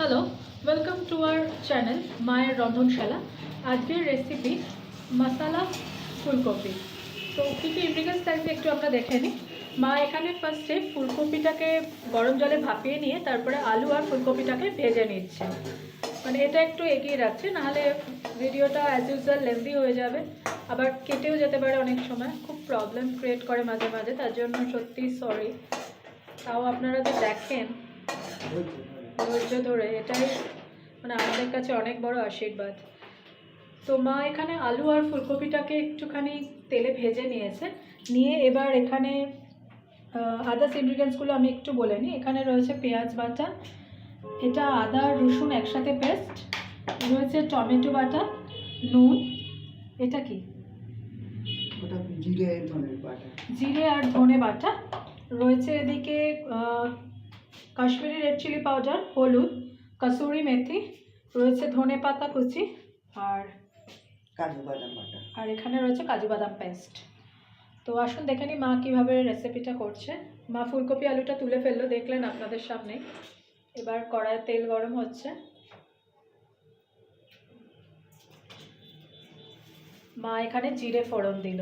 Hello welcome to our channel মায়ের রন্ধনশালা আজকের রেসিপি মশালা ফুলকপি। তো কী কী ইনগ্রিডিয়েন্টস থাকবে একটু আমরা দেখে নিই। মা এখানে ফার্স্টে ফুলকপিটাকে গরম জলে ভাপিয়ে নিয়ে তারপরে আলু আর ফুলকপিটাকে ভেজে নিচ্ছে। মানে এটা একটু এগিয়ে রাখছে, নাহলে ভিডিওটা অ্যাজ ইউজুয়াল লেন্দি হয়ে যাবে। আবার কেটেও যেতে পারে অনেক সময়। খুব প্রবলেম ক্রিয়েট করে মাঝে মাঝে, তার জন্য সত্যি সরি তাও আপনারা যে দেখেন। ধৈর্য ধরে এটাই মানে আমাদের কাছে অনেক বড় আশীর্বাদ। তো মা এখানে আলু আর ফুলকপিটাকে একটুখানি তেলে ভেজে নিয়েছে। নিয়ে এবার এখানে আদার্স ইনগ্রিডিয়েন্টসগুলো আমি একটু বলে নিই। এখানে রয়েছে পেঁয়াজ বাটা এটা আদা রসুন একসাথে পেস্ট রয়েছে টমেটো বাটা নুন এটা কি? জিরে আর ধনে বাটা। রয়েছে এদিকে কাশ্মীরি রেড চিলি পাউডার হলুদ কসুরি মেথি রয়েছে ধনে পাতা কুচি আর কাজু বাদাম বাটা। আর এখানে রয়েছে কাজু বাদাম পেস্ট তো আসুন দেখে নিই মা কীভাবে রেসিপিটা করছে। মা ফুলকপি আলুটা তুলে ফেলল দেখলেন আপনাদের সামনে। এবার কড়ায় তেল গরম হচ্ছে। মা এখানে জিরে ফোড়ন দিল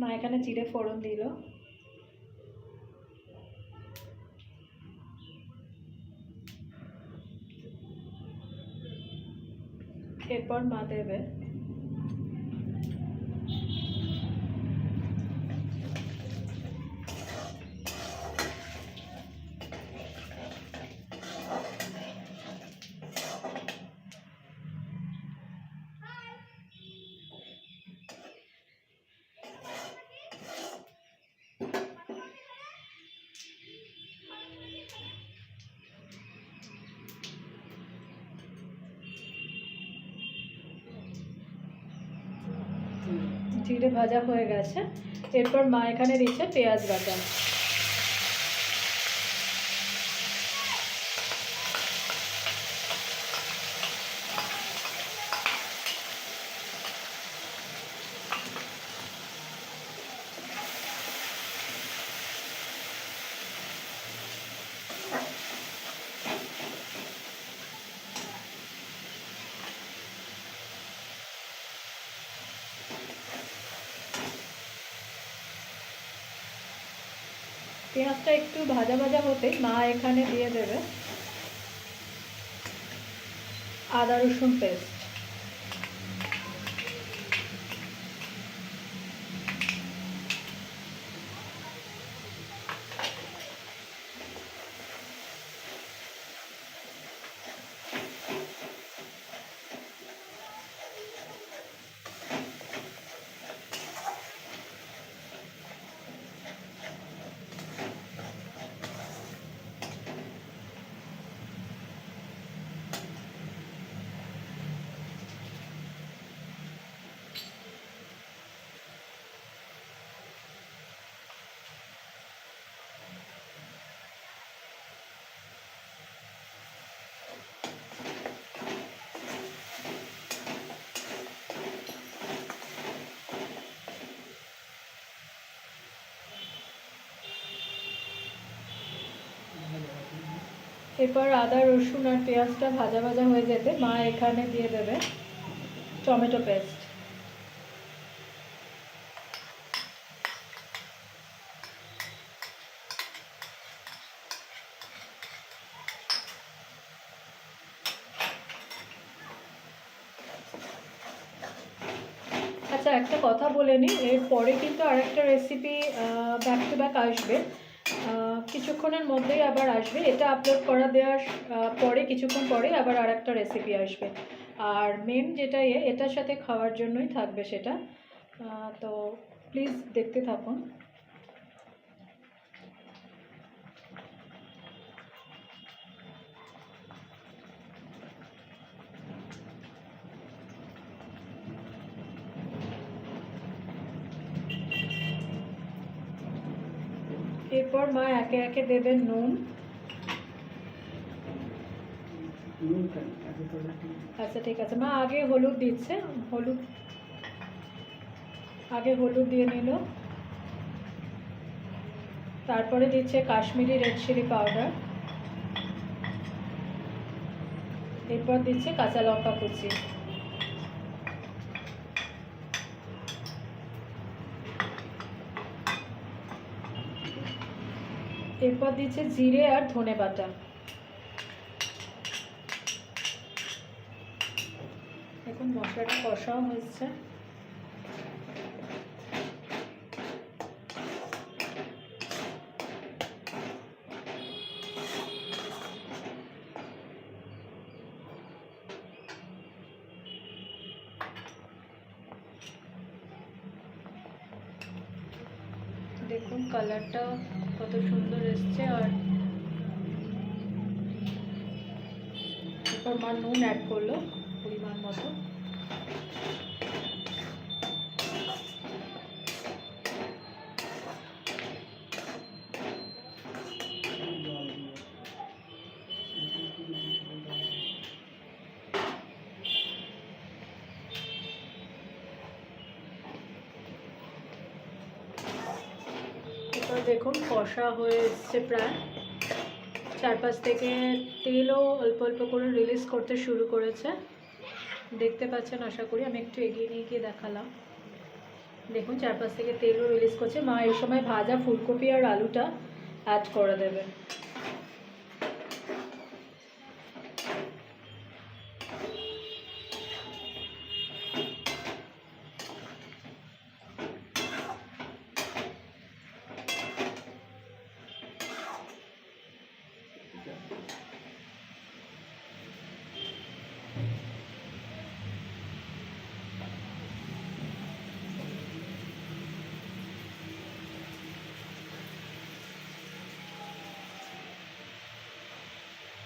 মা এখানে জিরে ফোড়ন দিল। এরপর মা দেবে জিরে ভাজা হয়ে গেছে। এরপর মা এখানে দিচ্ছে পেঁয়াজ বাটা। পেঁয়াজটা একটু ভাজা ভাজা হতে মা এখানে দিয়ে দেবে আদা রসুন পেস্ট। এরপর আদা, রসুন আর পেঁয়াজটা ভাজা ভাজা হয়ে যেতে মা এখানে দিয়ে দেবে টমেটো পেস্ট। আচ্ছা একটা কথা বলে নিই, এরপরে কিন্তু আরেকটা রেসিপি ব্যাক টু ব্যাক আসবে। কিছুক্ষণের মধ্যেই আবার আসবে। এটা আপলোড করা দেওয়ার পরে, কিছুক্ষণ পরে আবার আর একটা রেসিপি আসবে। আর মেন যেটা এ, এটার সাথে খাওয়ার জন্যই থাকবে সেটা। তো প্লিজ দেখতে থাকুন। এরপর মা একে একে দেবেন নুন। আচ্ছা ঠিক আছে। মা আগে হলুদ দিচ্ছে হলুদ আগে হলুদ দিয়ে নিল। তারপরে দিচ্ছে কাশ্মীরি রেড চিলি পাউডার। এরপর দিচ্ছে কাঁচা লঙ্কা কুচি। এরপর দিচ্ছে জিরে আর ধনে বাটা এখন মশলাটা কষাও হয়েছে। দেখুন কালারটা কত সুন্দর এসছে আর এরপর মা নুন অ্যাড করল পরিমাণ মতো। কষা হয়ে এসছে প্রায়। চারপাশ থেকে তেলও অল্প অল্প করে রিলিজ করতে শুরু করেছে। দেখতে পাচ্ছেন, আশা করি আমি একটু এগিয়ে নিয়ে গিয়ে দেখালাম। দেখুন, চারপাশ থেকে তেলও রিলিজ করছে। মা, এই সময় ভাজা ফুলকপি আর আলুটা অ্যাড করে দেবে।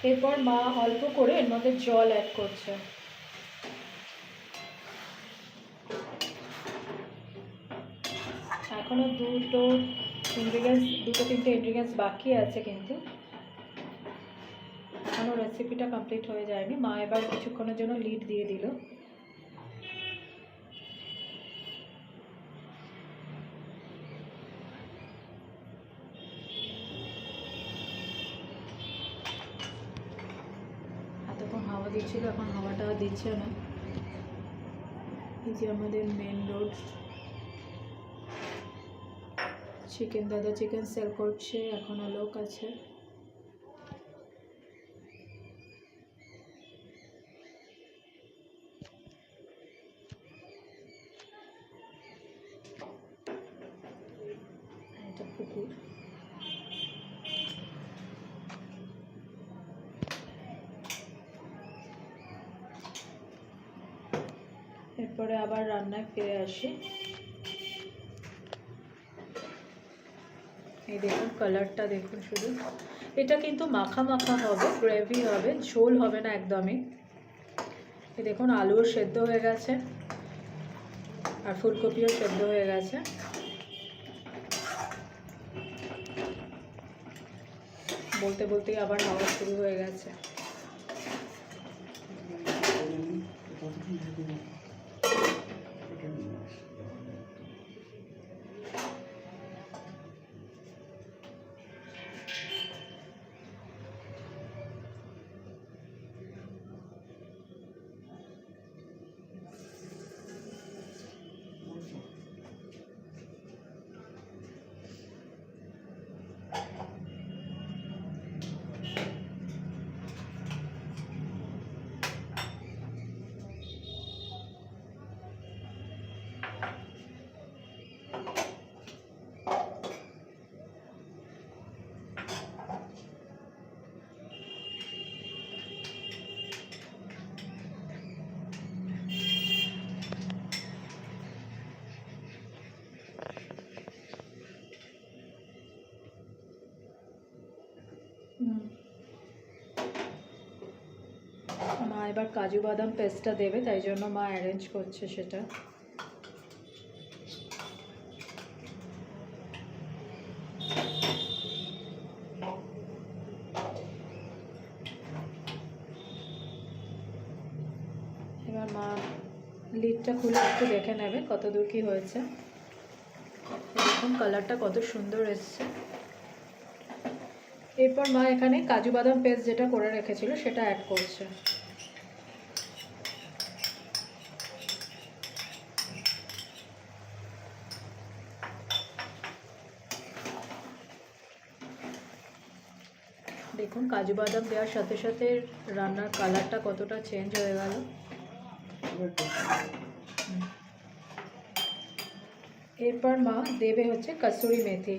এরপর মা অল্প করে এর মধ্যে জল অ্যাড করছে। এখনও দুটো ইনগ্রিডিয়েন্টস দুটো তিনটে ইনগ্রিডিয়েন্টস বাকি আছে কিন্তু। এখনও রেসিপিটা কমপ্লিট হয়ে যায়নি। মা এবার কিছুক্ষণের জন্য লিড দিয়ে দিল। হাওয়া দিচ্ছিল, এখন হাওয়াটা দিচ্ছে না। এই যে আমাদের মেন রোড চিকেন দাদা চিকেন সেল করছে এখনও লোক আছে এটা পুকুর এরপরে আবার রান্নায় ফিরে আসি। এই দেখুন, কালারটা দেখুন শুধু। এটা কিন্তু মাখা মাখা হবে, গ্রেভি হবে, ঝোল হবে না একদমই। এই দেখুন, আলুও সেদ্ধ হয়ে গেছে আর ফুলকপিও সেদ্ধ হয়ে গেছে। বলতে বলতেই আবার হাওয়া শুরু হয়ে গেছে। এবার কাজু বাদাম পেস্টটা দেবে, তাই জন্য মা অ্যারেঞ্জ করছে সেটা। এবার মা লিডটা খুলে একটু দেখে নেবে কত দূর কী হয়েছে। দেখুন কালারটা কত সুন্দর এসছে। এরপর মা এখানে কাজু বাদাম পেস্ট যেটা করে রেখেছিল সেটা অ্যাড করছে। দেখুন, কাজু বাদাম দেওয়ার সাথে সাথে রান্নার কালারটা কতটা চেঞ্জ হয়ে গেল। এরপর মা দেবে হচ্ছে কসুরি মেথি।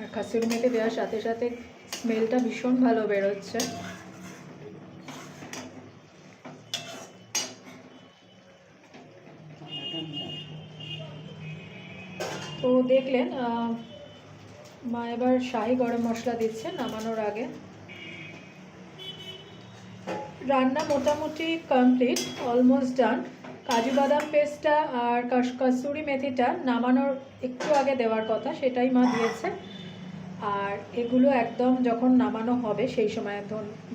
আর কসুরি মেথি দেওয়ার সাথে সাথে স্মেলটা ভীষণ ভালো বেরোচ্ছে এটা নিয়ে আসো তো দেখলেন মা এবার শাহি গরম মশলা দিচ্ছে নামানোর আগে। রান্না মোটামুটি কমপ্লিট অলমোস্ট ডান কাজু বাদাম পেস্টটা আর কাস- কসুরি মেথিটা নামানোর একটু আগে দেওয়ার কথা, সেটাই মা দিয়েছে আর এগুলো একদম যখন নামানো হবে, সেই সময়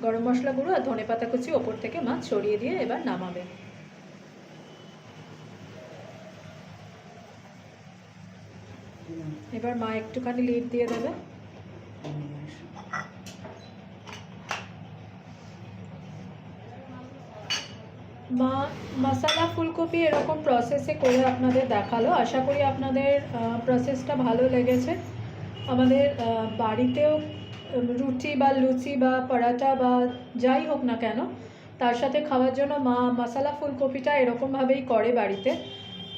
গরম মশলা গুঁড়ো আর ধনে পাতা কুচি ওপর থেকে মা ছড়িয়ে দিয়ে এবার নামাবে। এবার মা একটুখানি লিড দিয়ে দেবে। মা মশালা ফুলকপি এরকম প্রসেসে করে আপনাদের দেখাল। আশা করি আপনাদের প্রসেসটা ভালো লেগেছে। আমাদের বাড়িতেও রুটি বা লুচি বা পরাটা বা যাই হোক না কেন, তার সাথে খাওয়ার জন্য মা মশালা ফুলকপিটা এরকমভাবেই করে বাড়িতে।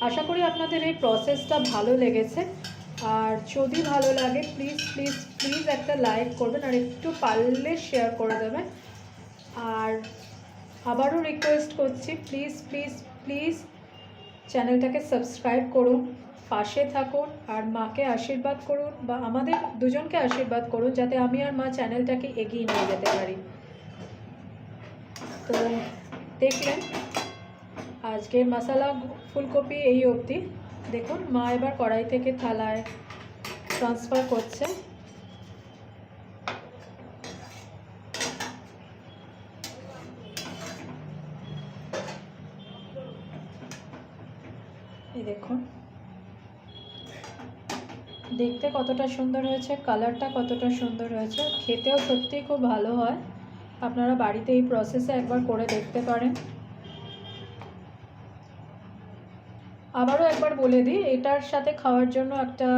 আশা করি আপনাদের এই প্রসেসটা ভালো লেগেছে। আর যদি ভালো লাগে প্লিজ প্লিজ প্লিজ একটা লাইক করবেন আর একটু পারলে শেয়ার করে দেবেন। আর আবারও রিকোয়েস্ট করছি প্লিজ প্লিজ প্লিজ চ্যানেলটাকে সাবস্ক্রাইব করুন, পাশে থাকুন আর মাকে আশীর্বাদ করুন বা আমাদের দুজনকে আশীর্বাদ করুন যাতে আমি আর মা চ্যানেলটাকে এগিয়ে নিয়ে যেতে পারি। তো দেখলেন, আজকের মশালা, ফুলকপি এই অবধি। দেখুন, মা এবার কড়াই থেকে থালায় ট্রান্সফার করছে। এই দেখুন। দেখতে কতটা সুন্দর হয়েছে কালারটা কতটা সুন্দর হয়েছে। খেতেও সত্যিই খুব ভালো হয়। আপনারা বাড়িতে এই প্রসেসে একবার করে দেখতে পারেন। আবারও একবার বলে দিই, এটার সাথে খাওয়ার জন্য একটা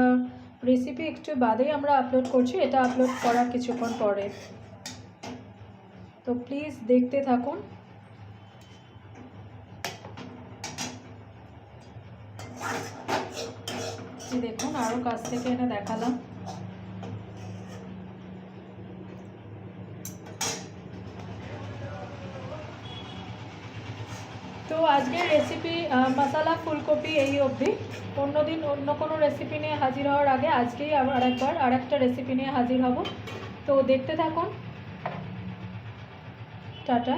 রেসিপি একটু বাদেই আমরা আপলোড করছি, এটা আপলোড করার কিছুক্ষণ পরে। তো প্লিজ দেখতে থাকুন। দেখুন, আরও কাছ থেকে এনে দেখালাম। তো আজকের রেসিপি মশালা ফুলকপি এই অবধি। অন্য দিন অন্য কোনো রেসিপি নিয়ে হাজির হওয়ার আগে আজকেই আবার আর একটা রেসিপি নিয়ে হাজির হব। তো দেখতে থাকুন। টাটা।